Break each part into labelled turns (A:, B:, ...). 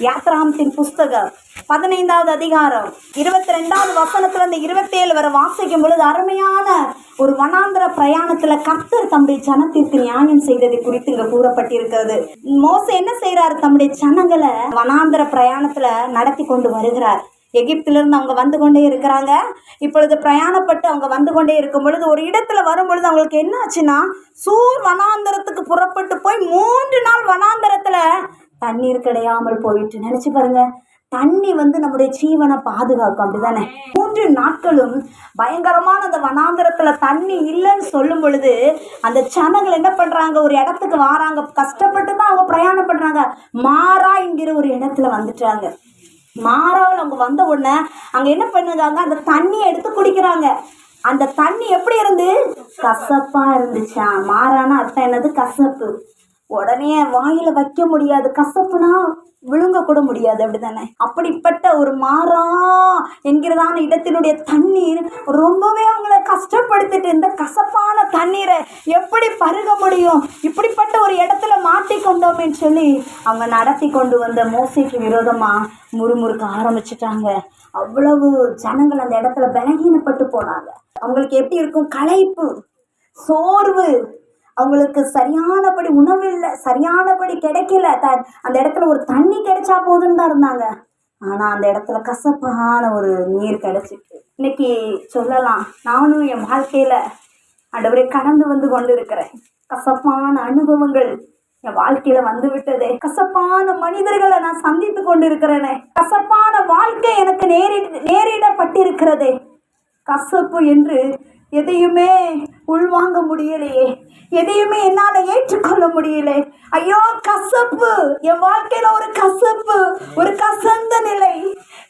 A: யாத்ராமத்தின் புஸ்தகம் பதினைந்தாவது அதிகாரம். இருபத்தி ரெண்டாவது வசனத்துல இருபத்தேழு வரை வாசிக்கும் பொழுது அருமையான ஒரு வனாந்திர பிரயாணத்துல கர்த்தர் தம்முடைய ஜனத்திற்கு நியாயம் செய்ததை குறித்து இங்க கூறப்பட்டிருக்கிறது. மோச என்ன செய்யறாரு தம்முடைய ஜனங்களை வனாந்திர பிரயாணத்துல நடத்தி கொண்டு வருகிறார். எகிப்திலிருந்து அவங்க வந்து கொண்டே இருக்கிறாங்க. இப்பொழுது பிரயாணப்பட்டு அவங்க வந்து கொண்டே இருக்கும் பொழுது ஒரு இடத்துல வரும் பொழுது அவங்களுக்கு என்ன ஆச்சுன்னா சூர் வனாந்தரத்துக்கு புறப்பட்டு போய் மூன்று நாள் வனாந்தரத்துல தண்ணீர் கிடையாமல் போயிட்டு நினைச்சு பாருங்க தண்ணி வந்து நம்முடைய ஜீவனை பாதுகாக்கும். அப்படிதானே? மூன்று நாட்களும் பயங்கரமான அந்த வனாந்திரத்துல தண்ணி இல்லைன்னு சொல்லும் பொழுது அந்த ஜனங்கள் என்ன பண்றாங்க? ஒரு இடத்துக்கு வாராங்க. கஷ்டப்பட்டு தான் அவங்க பிரயாணம் பண்றாங்க. மாறா என்கிற ஒரு இடத்துல வந்துட்டாங்க. மாறாவில் அவங்க வந்த உடனே அங்கே என்ன பண்ணுறாங்க அந்த தண்ணியை எடுத்து குடிக்கிறாங்க. அந்த தண்ணி எப்படி இருந்து? கசப்பா இருந்துச்சா? மாறான அர்த்தம் என்னது? கசப்பு. உடனே வாயில வைக்க முடியாது கசப்புனா விழுங்க கூட முடியாது அப்படிதானே அப்படிப்பட்ட ஒரு மாறா என்கிறதான இடத்தினுடைய தண்ணீர் ரொம்பவே அவங்கள கஷ்டப்படுத்திட்டு இந்த கசப்பான தண்ணீரை எப்படி பருக முடியும் இப்படிப்பட்ட ஒரு இடத்துல மாட்டிக்கொண்டோமேன்னு சொல்லி அவங்க நடத்தி கொண்டு வந்த மோசைக்கு விரோதமா முறுமுறுக்க ஆரம்பிச்சிட்டாங்க. அவ்வளவு ஜனங்கள் அந்த இடத்துல பலகீனப்பட்டு போனாங்க. அவங்களுக்கு எப்படி இருக்கும்? களைப்பு சோர்வு அவங்களுக்கு சரியானபடி உணவு இல்லை சரியானபடி கிடைக்கல. த அந்த இடத்துல ஒரு தண்ணி கிடைச்சா போதுன்னு தான் இருந்தாங்க. ஆனால் அந்த இடத்துல கசப்பான ஒரு நீர் கிடைச்சிட்டு இன்னைக்கு சொல்லலாம் நானும் என் வாழ்க்கையில் ஆண்டவரே கடந்து வந்து கொண்டு இருக்கிறேன் கசப்பான அனுபவங்கள் என் வாழ்க்கையில வந்து விட்டதே. கசப்பான மனிதர்களை நான் சந்தித்து கொண்டு இருக்கிறேனே கசப்பான வாழ்க்கை எனக்கு நேரிட நேரிடப்பட்டிருக்கிறதே. கசப்பு என்று எதையுமே உள்வாங்க முடியலையே. எதையுமே என்னால் ஏற்றுக்கொள்ள முடியலை. ஐயோ கசப்பு. என் வாழ்க்கையில் ஒரு கசப்பு. ஒரு கசந்த நிலை.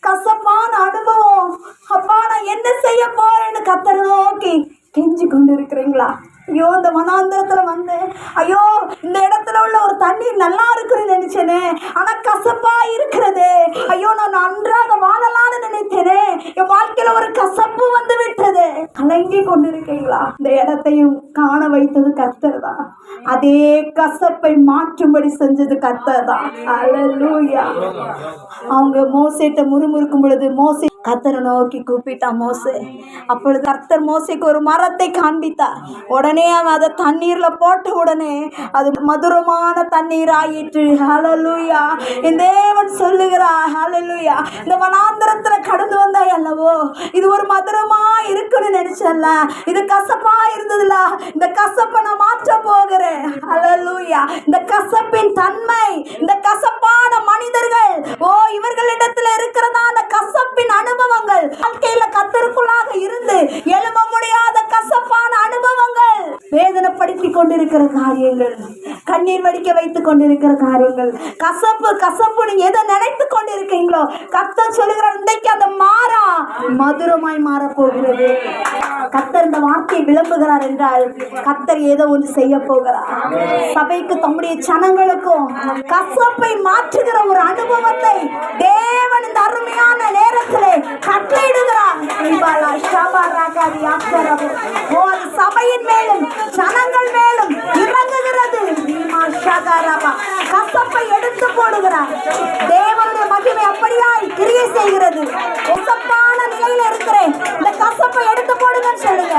A: கசப்பான அனுபவம். அப்பா நான் என்ன செய்ய போறேன்னு கத்தர நோக்கி கெஞ்சி கொண்டு இருக்கிறீங்களா ஐயோ இந்த வனாந்திரத்துல வந்து ஐயோ இந்த இடத்துல தண்ணீர் நல்லா இருக்குன்னு நினைச்சேனே. ஆனா கசப்பா இருக்கிறது. ஐயோ நான் நன்றாக வாழலாம்னு நினைத்தேனே. என் வாழ்க்கையில ஒரு கசப்பு வந்து விட்டது. கலங்கி கொண்டிருக்கீங்களா? இந்த இடத்தையும் காண வைத்தது கர்த்தர் தான் அதே கசப்பை மாற்றும்படி செஞ்சது கர்த்தர் தான் அவங்க மோசேட்ட முறுமுறுக்கும் பொழுது மோசை கத்தரை நோக்கி கூப்பிட்டா மோசே. அப்பொழுது கர்த்தர் மோசைக்கு ஒரு மரத்தை காண்பித்தார். உடனே அவன் அதை தண்ணீர்ல போட்ட உடனே அது மதுரமான தண்ணீர் ஆயிற்று. ஹalleluya இந்த தேவன் சொல்லுகிறா ஹலலுயா இந்த வனாந்தரத்துல கடந்து வந்தாய் அல்லவோ? இது ஒரு மதுரமா இருக்குன்னு நினைச்சல்ல இது கசப்பா இருந்ததுல. இந்த கசப்பை நான் மாற்ற போகிறேன். ஹலலுயா இந்த கசப்பின் தன்மை இந்த கசப்பான மனிதர்கள் ஓ இவர்களிடத்துல இருக்கிறதா வாழ்க்கையில கத்தருக்குள்ளாக இருந்து எழும்ப முடியாத கசப்பான அனுபவங்கள் வேதனைப்படுத்தி கொண்டிருக்கிற காரியங்கள் கண்ணீர் வடிக்க வைத்துக் கொண்டிருக்கிற காரியங்கள் கசப்பு கசப்பு நீங்க எதை நினைத்து கொண்டிருக்கீங்களோ கத்தர் சொல்லுகிற இன்றைக்கு அந்த மாறா மதுரமாய் மாறப்போகிறது கத்தர் இந்த வார்த்தையை விளம்புகிறார் என்றால் கத்தர் ஏதோ ஒன்று செய்ய போகிறார். சபைக்கு தம்முடைய ஜனங்களுக்கும் கசப்பை மாற்றுகிற ஒரு அனுபவத்தை தேவன் இந்த அருமையான நேரத்திலே கட்டளையிடுகிறார் இவாளா ஷபா ராகாதி ஆக்கரவு. ஓ, அது சபையின் மேலும் ஜனங்கள் மேலும் இறங்குகிறது பீமா ஷகரபா. கசப்பை எடுத்து போடுகிறார் தேவனுடைய மகிமை அப்படியாய் கிரியை செய்கிறது கசப்பான நிலையில இருக்கிறேன் இந்த கசப்பை எடுத்து போடுங்கன்னு சொல்லுங்க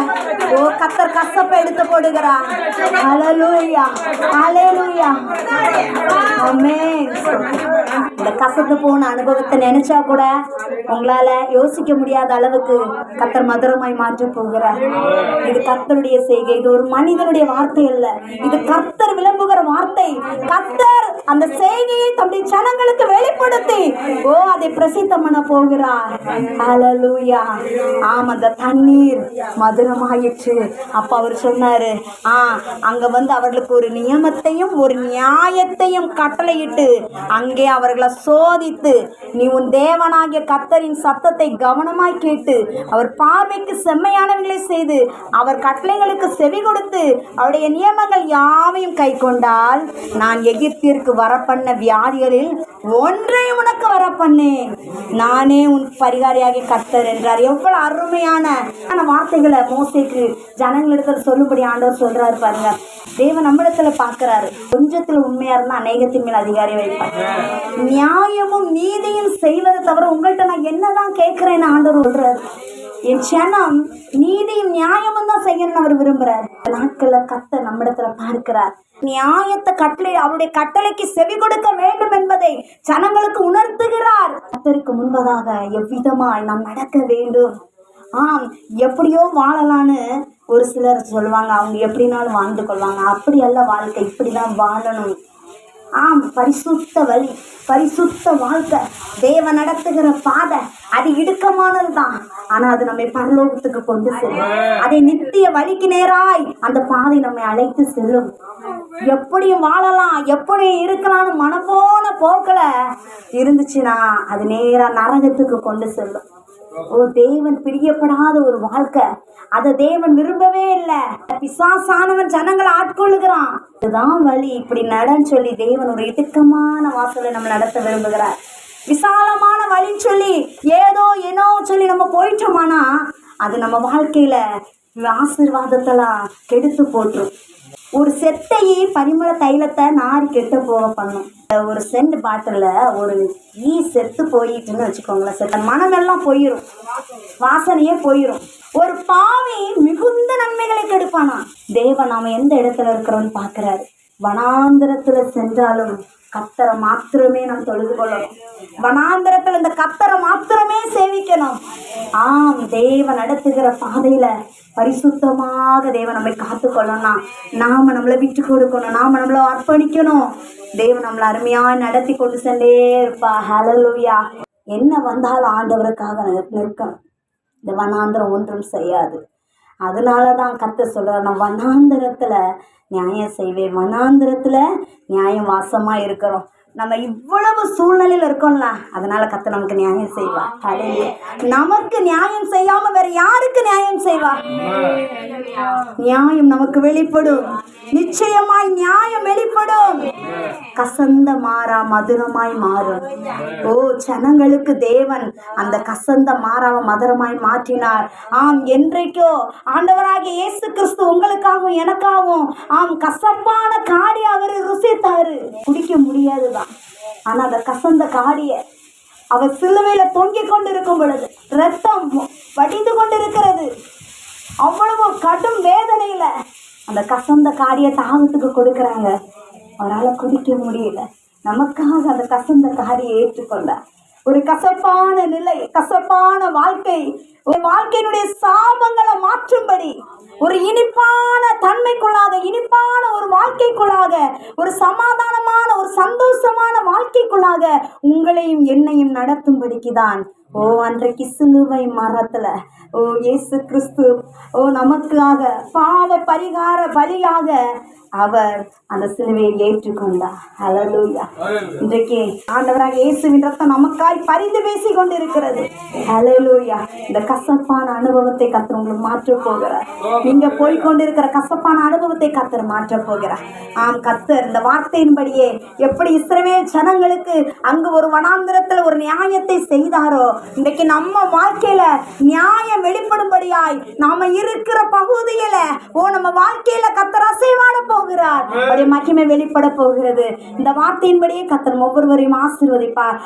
A: ஓ கத்தர் கசப்பை எடுத்து போடுகிறார். ஹalleluya ஹalleluya ஆமென் இந்த கசந்து போன அனுபவத்தை நினைச்சா கூட உங்களால யோசிக்க முடியாத அளவுக்கு கத்தர் மதுரமாய் மாற்ற போகிறார். இது கத்தருடைய செய்கை. இது ஒரு மனிதனுடைய வார்த்தை அல்ல. இது கர்த்தர் விளம்புகிற வார்த்தை. கத்தர் அந்த செய்கையை தம்முடைய ஜனங்களுக்கு வெளிப்படுத்தி ஓ அதை பிரசித்தம் பண்ண போகிறார். அலலூயா ஆம் அந்த தண்ணீர் மதுரமாயிற்று. அப்போ அவர் சொன்னாரு ஆ அங்க வந்து அவர்களுக்கு ஒரு நியமத்தையும் ஒரு நியாயத்தையும் கட்டளையிட்டு அங்கே அவர்களை சோதித்து நீ உன் தேவனாகிய கர்த்தரின் சத்தத்தை கவனமாய் கேட்டு அவர் பார்வைக்கு செம்மையானவர்களை செய்து அவர் கட்டளைகளுக்கு செவி கொடுத்து அவருடைய நியமங்கள் யாவையும் கை கொண்டால் நான் எகிப்திற்கு வரப்பண்ண வியாதிகளில் ஒன்றை உனக்கு வரப்பண்ணேன். நானே உன் பரிகாரியாகி கர்த்தர் என்றார். எவ்வளவு அருமையான வார்த்தைகளை மோசைக்கு ஜனங்களிடத்தில் சொல்லும்படி ஆண்டவர் சொல்றாரு பாருங்க. தேவன் நம்மிடத்துல பாக்குறாரு கொஞ்சத்துல உண்மையா இருந்தா அநேகத்தின் மேல் அதிகாரி வைப்பார். நியாயமும் நீதியும் செய்வதை தவிர உங்கள்கிட்ட நான் என்னதான் கேட்கிறேன்னு ஆண்டவர் சொல்றாரு. என் சனம் நீதியும் நியாயமும் தான் செய்யணும்னு அவர் விரும்புறாரு. இந்த நாட்கள்ல கத்த நம்மிடத்துல பார்க்கிறார். நியாயத்தை கட்டளை அவருடைய கட்டளைக்கு செவி கொடுக்க வேண்டும் என்பதை ஜனங்களுக்கு உணர்த்துகிறார். கத்தருக்கு முன்பதாக எவ்விதமாய் நாம் நடக்க வேண்டும். ஆம் எப்படியோ வாழலான்னு ஒரு சிலர் சொல்லுவாங்க அவங்க எப்படினாலும் வாழ்ந்து கொள்வாங்க. அப்படி அல்ல வாழ்க்கை இப்படிதான் வாழணும். ஆம் பரிசுத்த வழி பரிசுத்த வாழ்க்கை. தேவ நடத்துகிற பாதை அது இடுக்கமானது தான் ஆனா அது நம்மை பரலோகத்துக்கு கொண்டு செல்லும். அதை நித்திய வழிக்கு நேராய் அந்த பாதை நம்மை அழைத்து செல்லும். எப்படியும் வாழலாம் எப்படி இருக்கலாம்னு மனப்போன போக்கில் இருந்துச்சுன்னா அது நேரா நரகத்துக்கு கொண்டு செல்லும். ஓ தேவன் பிரியப்படாத ஒரு வாழ்க்கை. அதை தேவன் விரும்பவே இல்லை. பிசாசானவன் ஜனங்களை ஆட்கொள்ளுகிறான். இதுதான் வழி. இப்படி நடன்னு சொல்லி தேவன் ஒரு இடுக்கமான வாசலை நம்ம நடத்த விரும்புகிறார். விசாலமான வழின்னு சொல்லி ஏதோ ஏனோ சொல்லி நம்ம போயிட்டோமானா அது நம்ம வாழ்க்கையில ஆசீர்வாதத்தெல்லாம் கெடுத்து போட்டுரும். ஒரு செத்தையே பரிமள தைலத்தை நாரி கெட்டு போக பண்ணும். ஒரு சென்ட் பாட்டில் ஒரு ஈ செத்து போயிட்டுன்னு வச்சுக்கோங்களேன் செத்த மனமெல்லாம் போயிடும் வாசனையே போயிடும் ஒரு பாவி மிகுந்த நன்மைகளை கெடுப்பானா தேவன் நாம் எந்த இடத்துல இருக்கிறோன்னு பார்க்கறாரு. வனாந்திரத்துல சென்றாலும் கத்தரை மாத்திரமே நாம் தொழுது கொள்ளணும். வனாந்திரத்துல இந்த கத்தரை மாத்திரமே சேவிக்கணும். ஆம் தேவன் நடத்துகிற பாதையில பரிசுத்தமாக தேவன் நம்மை காத்துக்கொள்ளணும்னா நாம நம்மளை விட்டு கொடுக்கணும் நாம நம்மளை அர்ப்பணிக்கணும். தேவன் நம்மளை அருமையா நடத்தி கொண்டு சென்றே இருப்பா ஹalleluya என்ன வந்தாலும் ஆண்டவருக்காக நிற்கணும். இந்த வனாந்திரம் ஒன்றும் செய்யாது. அதனால தான் கத்த சொல்கிறார் நான் வனாந்திரத்தில் நியாயம் செய்வேன். வனாந்திரத்தில் நியாயம் வாசமாக இருக்கிறோம். நம்ம இவ்வளவு சூழ்நிலையில் இருக்கோம்ல அதனால கத்த நமக்கு நியாயம் செய்வா ஹalleluya. நமக்கு நியாயம் செய்யாம வேற யாருக்கு நியாயம் செய்வா நியாயம் நமக்கு வெளிப்படும். நிச்சயமாய் நியாயம் வெளிப்படும். கசந்த மாறா மதுரமாய் மாறும். ஓ ஜனங்களுக்கு தேவன் அந்த கசந்த மாறாவ மதுரமாய் மாற்றினார். ஆம் என்றைக்கோ ஆண்டவராகிய இயேசு கிறிஸ்து உங்களுக்காகவும் எனக்காகவும் ஆம் கசப்பான காடி அவர் ருசித்தாரு. குடிக்க முடியாதுதான். ஆனா அந்த கசந்த காடிய அவர் சிலுவையில தொங்கிக் கொண்டிருக்கும் பொழுது ரத்தம் வடிந்து கொண்டிருக்கிறது. அவ்வளவு கடும் வேதனையில அந்த கசந்த காரியை தாகத்துக்கு கொடுக்கறாங்க. அவரால் குடிக்க முடியல. நமக்காக அந்த கசந்த காரியை ஏற்றுக்கொண்டார். ஒரு கசப்பான நிலை கசப்பான வாழ்க்கை ஒரு வாழ்க்கையினுடைய சாபங்களை மாற்றும்படி ஒரு இனிப்பான தன்மைக்குள்ளாக இனிப்பான ஒரு வாழ்க்கைக்குள்ளாக ஒரு சமாதானமான ஒரு சந்தோஷமான வாழ்க்கைக்குள்ளாக உங்களையும் என்னையும் நடத்தும்படிக்குதான் ஓ அன்றைக்கு சிலுவை மரத்துல. ஓ இயேசு கிறிஸ்து ஓ நமக்காக பாவ பரிகார பலியாக அவர் அந்த சிலுவையை ஏற்றுக்கொண்டார். ஹalleluya. இன்றைக்கு ஆண்டவராக இயேசுவின் ரத்தம் நமக்காய் பரிந்து பேசி கொண்டிருக்கிறது ஹalleluya. இந்த கசப்பான அனுபவத்தை கத்தர் உங்களுக்கு மாற்ற போகிறார். நீங்க போய் கொண்டிருக்கிற கசப்பான அனுபவத்தை கத்தர் மாற்ற போகிறார். ஆம் கத்தர் இந்த வார்த்தையின்படியே எப்படி இஸ்ரவேல் ஜனங்களுக்கு அங்கு ஒரு வனாந்திரத்தில் ஒரு நியாயத்தை செய்தாரோ இன்றைக்கு நம்ம வாழ்க்கையில நியாயம் வெளிப்படும்படியாய் நாம இருக்கிற பகுதியில ஓ நம்ம வாழ்க்கையில கத்தர் அசைவாட போகிறார். அவருடைய மகிமை வெளிப்பட போகிறது. இந்த வார்த்தையின்படியே கத்தர் ஒவ்வொருவரையும் ஆசீர்வதிப்பார்.